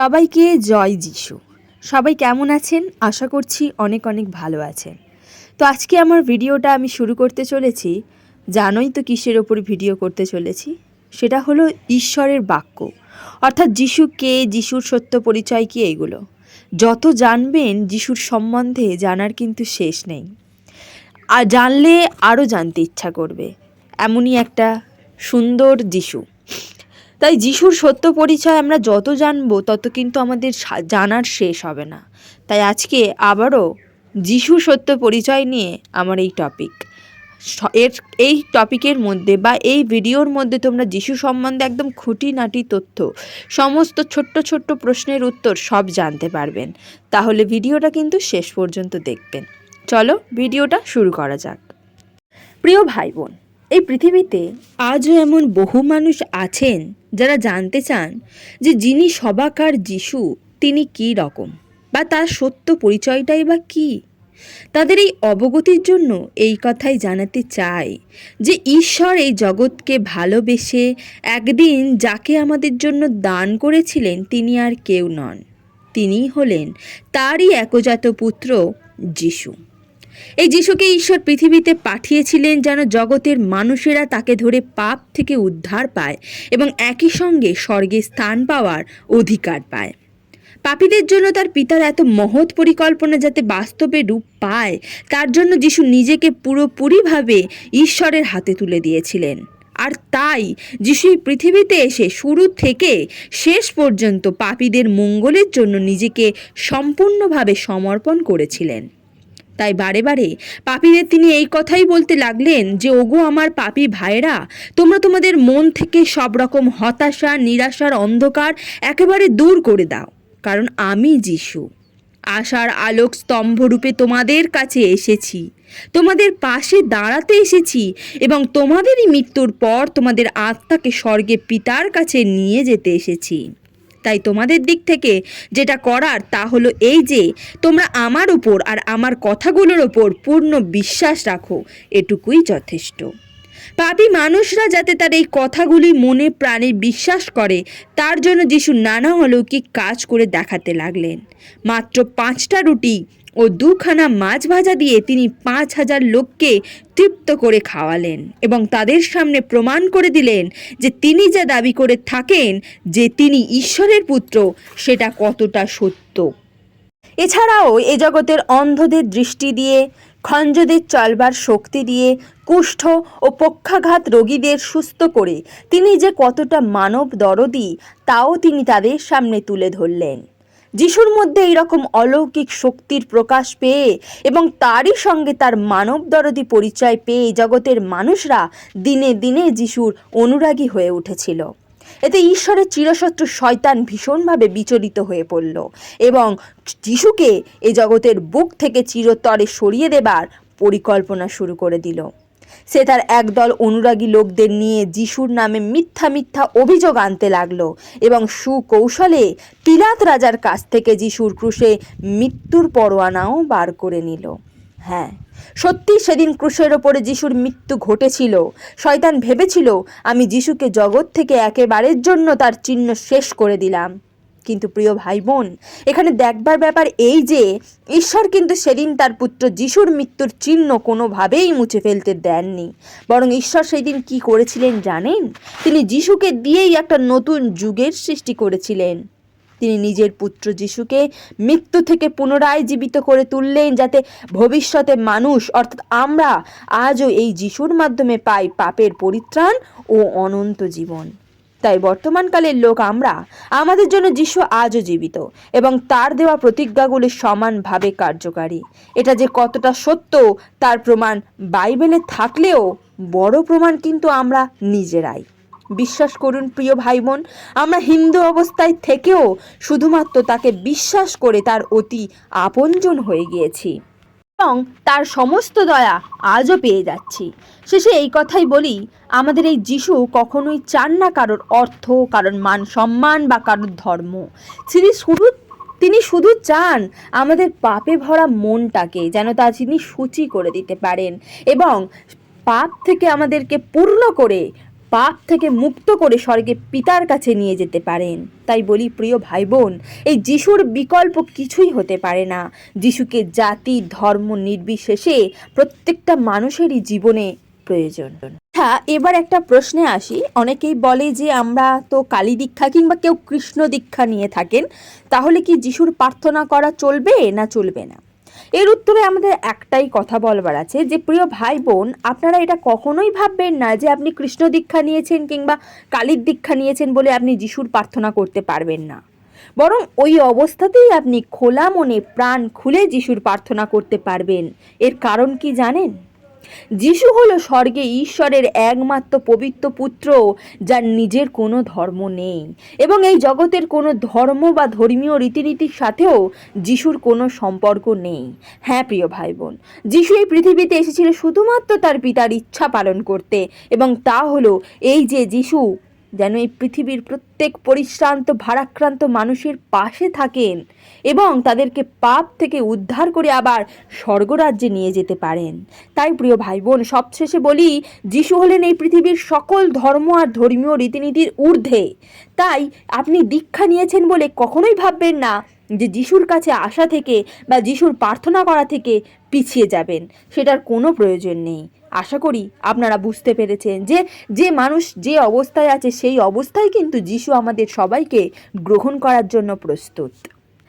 সবাইকে জয় যিশু। সবাই কেমন আছেন? আশা করছি অনেক অনেক ভালো আছেন। তো আজকে আমার ভিডিওটা আমি শুরু করতে চলেছি। জানোই তো কিসের ওপর ভিডিও করতে চলেছি? সেটা হলো ঈশ্বরের বাক্য। অর্থাৎ যিশু কে, যিশুর সত্য পরিচয় কি এগুলো যত জানবেন যিশুর সম্বন্ধে জানার কিন্তু শেষ নেই। আর জানলে আরও জানতে ইচ্ছা করবে। এমনই একটা সুন্দর যিশু। তাই যিশুর সত্য পরিচয় আমরা যত জানব, তত কিন্তু আমাদের জানার শেষ হবে না। তাই আজকে আবারও যিশু সত্য পরিচয় নিয়ে আমার এই টপিক এর, এই টপিকের মধ্যে বা এই ভিডিওর মধ্যে তোমরা যিশু সম্বন্ধে একদম খুঁটিনাটি তথ্য, সমস্ত ছোট্ট ছোট্ট প্রশ্নের উত্তর সব জানতে পারবেন। তাহলে ভিডিওটা কিন্তু শেষ পর্যন্ত দেখবেন। চলো ভিডিওটা শুরু করা যাক। প্রিয় ভাই বোন, এই পৃথিবীতে আজও এমন বহু মানুষ আছেন যারা জানতে চান যে যিনি সবাকার যিশু, তিনি কী রকম? বা তার সত্য পরিচয়টাই বা কী? তাদের এই অবগতির জন্য এই কথাই জানাতে চাই যে ঈশ্বর এই জগৎকে ভালোবেসে একদিন যাকে আমাদের জন্য দান করেছিলেন, তিনি আর কেউ নন। তিনিই হলেন তারই একজাত পুত্র যিশু। এই যিশুকে ঈশ্বর পৃথিবীতে পাঠিয়েছিলেন যেন জগতের মানুষেরা তাকে ধরে পাপ থেকে উদ্ধার পায় এবং একই সঙ্গে স্বর্গে স্থান পাওয়ার অধিকার পায়। পাপীদের জন্য তার পিতার এত মহৎ পরিকল্পনা যাতে বাস্তবে রূপ পায়, তার জন্য যিশু নিজেকে পুরোপুরিভাবে ঈশ্বরের হাতে তুলে দিয়েছিলেন। আর তাই যিশু পৃথিবীতে এসে শুরু থেকে শেষ পর্যন্ত পাপীদের মঙ্গলের জন্য নিজেকে সম্পূর্ণভাবে সমর্পণ করেছিলেন। তাই বারে বারে পাপীদের তিনি এই কথাই বলতে লাগলেন যে, ওগো আমার পাপী ভাইরা তোমরা তোমাদের মন থেকে সব রকম হতাশা, নিরাশার অন্ধকার একেবারে দূর করে দাও, কারণ আমি যিশু। আশার আলোক স্তম্ভরূপে তোমাদের কাছে এসেছি। তোমাদের পাশে দাঁড়াতে এসেছি এবং তোমাদেরই মৃত্যুর পর তোমাদের আত্মাকে স্বর্গে পিতার কাছে নিয়ে যেতে এসেছি। তাই তোমাদের দিক থেকে যেটা করার তা হলো এই যে, তোমরা আমার উপর আর আমার কথাগুলোর ওপর পূর্ণ বিশ্বাস রাখো, এটুকুই যথেষ্ট। পাপি মানুষরা যাতে তার এই কথাগুলি মনে প্রাণে বিশ্বাস করে, তার জন্য যিশু নানা অলৌকিক কাজ করে দেখাতে লাগলেন। মাত্র পাঁচটা রুটি ও দুখানা মাছ ভাজা দিয়ে তিনি পাঁচ হাজার লোককে তৃপ্ত করে খাওয়ালেন এবং তাদের সামনে প্রমাণ করে দিলেন যে তিনি যা দাবি করে থাকেন যে তিনি ঈশ্বরের পুত্র, সেটা কতটা সত্য। এছাড়াও এ জগতের অন্ধদের দৃষ্টি দিয়ে, খঞ্জদের চলবার শক্তি দিয়ে, কুষ্ঠ ও পক্ষাঘাত রোগীদের সুস্থ করে তিনি যে কতটা মানব দরদি তাও তিনি তাদের সামনে তুলে ধরলেন। যিশুর মধ্যে এইরকম অলৌকিক শক্তির প্রকাশ পেয়ে এবং তারই সঙ্গে তার মানব দরদি পরিচয় পেয়ে জগতের মানুষরা দিনে দিনে যিশুর অনুরাগী হয়ে উঠেছিল। এতে ঈশ্বরের চিরশত্রু শয়তান ভীষণভাবে বিচলিত হয়ে পড়ল এবং যিশুকে এ জগতের বুক থেকে চিরতরে সরিয়ে দেবার পরিকল্পনা শুরু করে দিল। সে তার একদল অনুরাগী লোকদের নিয়ে যিশুর নামে মিথ্যা মিথ্যা অভিযোগ আনতে লাগল এবং সুকৌশলে পিলাত রাজার কাছ থেকে যিশুর ক্রুশে মৃত্যুর পরোয়ানাও বার করে নিল। হ্যাঁ সত্যি সেদিন ক্রুশের ওপরে যিশুর মৃত্যু ঘটেছিল। শয়তান ভেবেছিল, আমি যিশুকে জগৎ থেকে একেবারের জন্য তার চিহ্ন শেষ করে দিলাম। কিন্তু প্রিয় ভাই বোন এখানে দেখবার ব্যাপার এই যে, ঈশ্বর কিন্তু সেদিন তার পুত্র যিশুর মৃত্যুর চিহ্ন কোনোভাবেই মুছে ফেলতে দেননি। বরং ঈশ্বর সেদিন কী করেছিলেন জানেন? তিনি যিশুকে দিয়েই একটা নতুন যুগের সৃষ্টি করেছিলেন। তিনি নিজের পুত্র যিশুকে মৃত্যু থেকে পুনরায় জীবিত করে তুললেন যাতে ভবিষ্যতে মানুষ, অর্থাৎ আমরা, আজও এই যিশুর মাধ্যমে পাই পাপের পরিত্রাণ ও অনন্ত জীবন। তাই বর্তমানকালের লোক আমরা, আমাদের জন্য যিশু আজও জীবিত এবং তার দেওয়া প্রতিজ্ঞাগুলি সমানভাবে কার্যকারী। এটা যে কতটা সত্য, তার প্রমাণ বাইবেলে থাকলেও বড় প্রমাণ কিন্তু আমরা নিজেরাই। বিশ্বাস করুন প্রিয় ভাই বোন আমরা হিন্দু অবস্থায় থেকেও শুধুমাত্র তাকে বিশ্বাস করে তার অতি আপনজন হয়ে গিয়েছি। এবং তার সমস্ত দয়া আজও পেয়ে যাচ্ছি। শেষে এই কথাই বলি, আমাদের এই যিশু কখনোই চান না কারোর অর্থ, কারোর মান সম্মান বা কারোর ধর্ম। তিনি শুধু তিনি শুধু চান আমাদের পাপে ভরা মনটাকে যেন তা তিনি সূচি করে দিতে পারেন এবং পাপ থেকে আমাদেরকে পূর্ণ করে পাপ থেকে মুক্ত করে স্বর্গে পিতার কাছে নিয়ে যেতে পারেন। তাই বলি, প্রিয় ভাই বোন এই যিশুর বিকল্প কিছুই হতে পারে না। যিশুকে জাতি, ধর্ম নির্বিশেষে প্রত্যেকটা মানুষেরই জীবনে প্রয়োজন। হ্যাঁ এবার একটা প্রশ্নে আসি। অনেকেই বলে যে, আমরা তো কালী দীক্ষা কিংবা কেউ কৃষ্ণ দীক্ষা নিয়ে থাকেন, তাহলে কি যিশুর প্রার্থনা করা চলবে না চলবে না? এর উত্তরে আমাদের একটাই কথা বলবার আছে যে, প্রিয় ভাই বোন আপনারা এটা কখনোই ভাববেন না যে আপনি কৃষ্ণ দীক্ষা নিয়েছেন কিংবা কালীর দীক্ষা নিয়েছেন বলে আপনি যিশুর প্রার্থনা করতে পারবেন না। বরং ওই অবস্থাতেই আপনি খোলা মনে প্রাণ খুলে যিশুর প্রার্থনা করতে পারবেন। এর কারণ কি জানেন? যিশু হলো স্বর্গে ঈশ্বরের একমাত্র পবিত্র পুত্র, যার নিজের কোনো ধর্ম নেই। এবং এই জগতের কোনো ধর্ম বা ধর্মীয় রীতিনীতির সাথেও যিশুর কোনো সম্পর্ক নেই। হ্যাঁ প্রিয় ভাই বোন যিশু এই পৃথিবীতে এসেছিল শুধুমাত্র তার পিতার ইচ্ছা পালন করতে এবং তা হলো এই যে যিশু যেন এই পৃথিবীর প্রত্যেক পরিশ্রান্ত, ভারাক্রান্ত মানুষের পাশে থাকেন এবং তাদেরকে পাপ থেকে উদ্ধার করে আবার স্বর্গরাজ্যে নিয়ে যেতে পারেন। তাই প্রিয় ভাই বোন সবশেষে বলি, যিশু হলেন এই পৃথিবীর সকল ধর্ম আর ধর্মীয় রীতিনীতির ঊর্ধ্বে। তাই আপনি দীক্ষা নিয়েছেন বলে কখনোই ভাববেন না যে যিশুর কাছে আসা থেকে বা যিশুর প্রার্থনা করা থেকে পিছিয়ে যাবেন। সেটার কোনো প্রয়োজন নেই। আশা করি আপনারা বুঝতে পেরেছেন যে যে মানুষ যে অবস্থায় আছে, সেই অবস্থায় কিন্তু যিশু আমাদের সবাইকে গ্রহণ করার জন্য প্রস্তুত।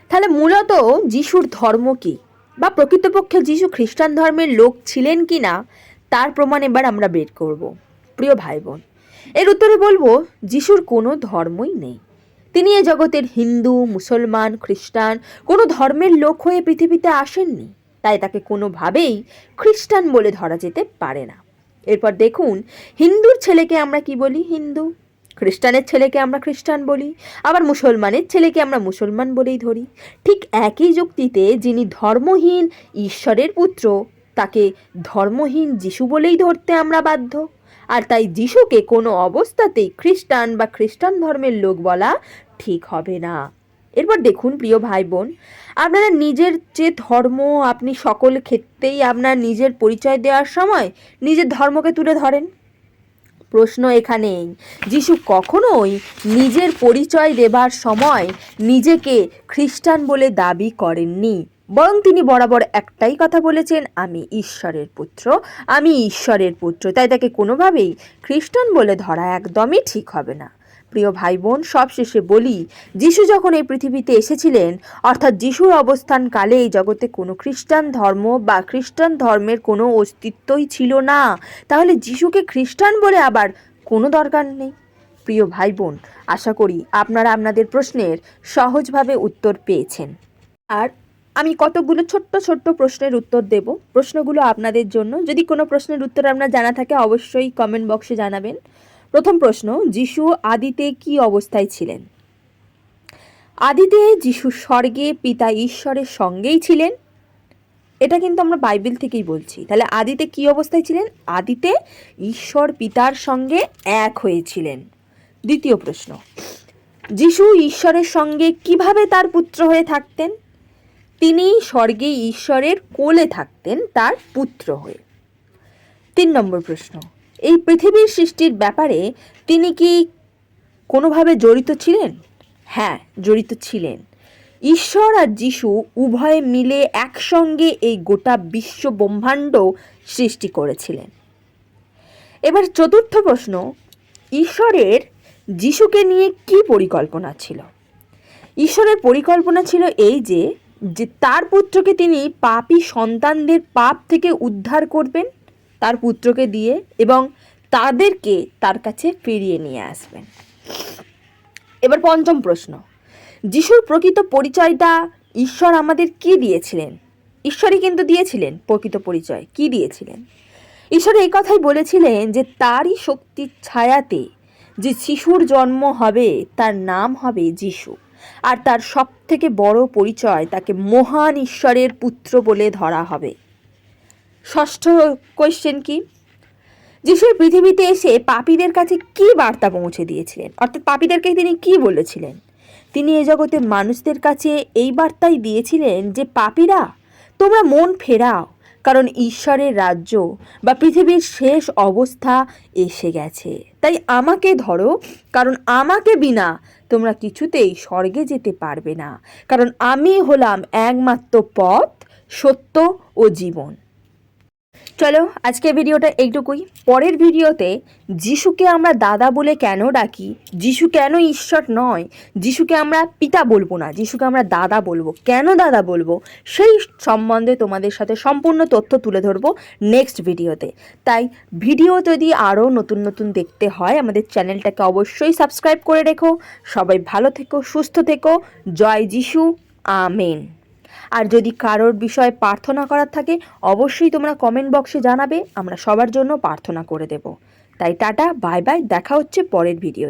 তাহলে মূলত যিশুর ধর্ম কি? বা প্রকৃতপক্ষে যিশু খ্রিস্টান ধর্মের লোক ছিলেন কি না? তার প্রমাণ এবার আমরা বের করব। প্রিয় ভাই বোন এর উত্তরে বলব, যিশুর কোনো ধর্মই নেই। তিনি এ জগতের হিন্দু, মুসলমান, খ্রিস্টান কোনো ধর্মের লোক হয়ে পৃথিবীতে আসেননি। তাই তাকে কোনোভাবেই খ্রিস্টান বলে ধরা যেতে পারে না। এরপর দেখুন, হিন্দুর ছেলেকে আমরা কি বলি? হিন্দু। খ্রিস্টানের ছেলেকে আমরা খ্রিস্টান বলি। আবার মুসলমানের ছেলেকে আমরা মুসলমান বলেই ধরি। ঠিক একই যুক্তিতে যিনি ধর্মহীন ঈশ্বরের পুত্র, তাকে ধর্মহীন যিশু বলেই ধরতে আমরা বাধ্য। আর তাই যিশুকে কোনো অবস্থাতেই খ্রিস্টান বা খ্রিস্টান ধর্মের লোক বলা ঠিক হবে না। এরপর দেখুন, প্রিয় ভাই বোন আপনারা নিজের যে ধর্ম, আপনি সকল ক্ষেত্রেই আপনার নিজের পরিচয় দেওয়ার সময় নিজের ধর্মকে তুলে ধরেন। প্রশ্ন এখানেই, যিশু কখনোই নিজের পরিচয় দেবার সময় নিজেকে খ্রিস্টান বলে দাবি করেননি, বরং তিনি বরাবর একটাই কথা বলেছেন, আমি ঈশ্বরের পুত্র, আমি ঈশ্বরের পুত্র। তাই তাকে কোনোভাবেই খ্রিস্টান বলে ধরা একদমই ঠিক হবে না। প্রিয় ভাই বোন সবশেষে বলি, যিশু যখন এই পৃথিবীতে এসেছিলেন, অর্থাৎ যিশুর অবস্থানকালে এই জগতে কোনো খ্রিস্টান ধর্ম বা খ্রিস্টান ধর্মের কোনো অস্তিত্বই ছিল না। তাহলে যিশুকে খ্রিস্টান বলে আবার কোনো দরকার নেই? প্রিয় ভাই বোন আশা করি আপনারা আপনাদের প্রশ্নের সহজভাবে উত্তর পেয়েছেন। আর আমি কতগুলো ছোট্ট ছোট্ট প্রশ্নের উত্তর দেব? প্রশ্নগুলো আপনাদের জন্য। যদি কোনো প্রশ্নের উত্তর আপনার জানা থাকে, অবশ্যই কমেন্ট বক্সে জানাবেন। প্রথম প্রশ্ন, যিশু আদিতে কি অবস্থায় ছিলেন? আদিতে যিশু স্বর্গে পিতা ঈশ্বরের সঙ্গেই ছিলেন। এটা কিন্তু আমরা বাইবেল থেকেই বলছি। তাহলে আদিতে কি অবস্থায় ছিলেন? আদিতে ঈশ্বর পিতার সঙ্গে এক হয়েছিলেন। দ্বিতীয় প্রশ্ন, যিশু ঈশ্বরের সঙ্গে কীভাবে তার পুত্র হয়ে থাকতেন? তিনি স্বর্গে ঈশ্বরের কোলে থাকতেন তার পুত্র হয়ে। তিন নম্বর প্রশ্ন এই পৃথিবীর সৃষ্টির ব্যাপারে তিনি কি কোনোভাবে জড়িত ছিলেন? হ্যাঁ জড়িত ছিলেন। ঈশ্বর আর যিশু উভয়ে মিলে একসঙ্গে এই গোটা বিশ্ব ব্রহ্মাণ্ড সৃষ্টি করেছিলেন। এবার চতুর্থ প্রশ্ন, ঈশ্বরের যিশুকে নিয়ে কি পরিকল্পনা ছিল? ঈশ্বরের পরিকল্পনা ছিল এই যে যে তার পুত্রকে তিনি পাপি সন্তানদের পাপ থেকে উদ্ধার করবেন তার পুত্রকে দিয়ে এবং তাদেরকে তার কাছে ফিরিয়ে নিয়ে আসবেন। এবার পঞ্চম প্রশ্ন। যিশুর প্রকৃত পরিচয়টা ঈশ্বর আমাদের কি দিয়েছিলেন? ঈশ্বরই কিন্তু দিয়েছিলেন প্রকৃত পরিচয়। কি দিয়েছিলেন? ঈশ্বর এই কথাই বলেছিলেন যে তারই শক্তির ছায়াতে যে শিশুর জন্ম হবে, তার নাম হবে যিশু। আর তার সব থেকে বড় পরিচয় তাকে মহান ঈশ্বরের পুত্র বলে ধরা হবে। ষষ্ঠ কোয়েশ্চেন কি? যিশু পৃথিবীতে এসে পাপীদের কাছে কি বার্তা পৌঁছে দিয়েছিলেন? অর্থাৎ পাপীদেরকে তিনি কি বলেছিলেন? তিনি এ জগতে মানুষদের কাছে এই বার্তাই দিয়েছিলেন যে, পাপীরা, তোমরা মন ফেরাও, কারণ ঈশ্বরের রাজ্য বা পৃথিবীর শেষ অবস্থা এসে গেছে। তাই আমাকে ধরো, কারণ আমাকে বিনা তোমরা কিছুতেই স্বর্গে যেতে পারবে না। কারণ আমি হলাম একমাত্র পথ, সত্য ও জীবন। চলো, আজকে ভিডিওটা এইটুকুই। পরের ভিডিওতে যিশুকে আমরা দাদা বলে কেন ডাকি, যিশু কেন ঈশ্বর নয়, যিশুকে আমরা পিতা বলব না, যিশুকে আমরা দাদা বলব, কেন দাদা বলব, সেই সম্বন্ধে তোমাদের সাথে সম্পূর্ণ তথ্য তুলে ধরবো নেক্সট ভিডিওতে। তাই ভিডিও যদি আরও নতুন নতুন দেখতে হয়, আমাদের চ্যানেলটাকে অবশ্যই সাবস্ক্রাইব করে রেখো। সবাই ভালো থেকো, সুস্থ থেকো। জয় যিশু, আমেন। আর যদি কারোর বিষয়ে প্রার্থনা করার থাকে, অবশ্যই তোমরা কমেন্ট বক্সে জানাবে, আমরা সবার জন্য প্রার্থনা করে দেব। তাই টাটা বাই বাই দেখা হচ্ছে পরের ভিডিও